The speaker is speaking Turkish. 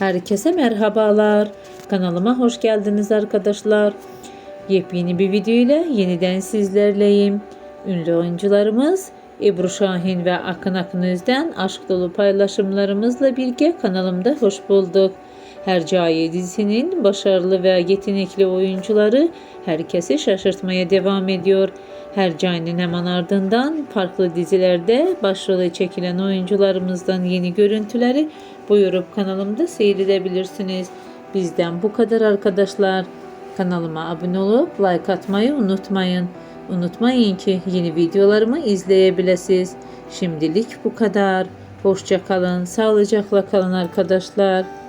Herkese merhabalar. Kanalıma hoş geldiniz arkadaşlar. Yepyeni bir video ile yeniden sizlerleyim. Ünlü oyuncularımız Ebru Şahin ve Akın Akın Özden aşk dolu paylaşımlarımızla birlikte kanalımda hoş bulduk. Hercaiye dizisinin başarılı ve yetenekli oyuncuları herkesi şaşırtmaya devam ediyor. Hercai'nin hemen ardından farklı dizilerde başrolü çekilen oyuncularımızdan yeni görüntüleri buyurup kanalımda seyredebilirsiniz. Bizden bu kadar arkadaşlar. Kanalıma abone olup like atmayı unutmayın. Unutmayın ki yeni videolarımı izleyebilirsiniz. Şimdilik bu kadar. Hoşça kalın, sağlıcakla kalın arkadaşlar.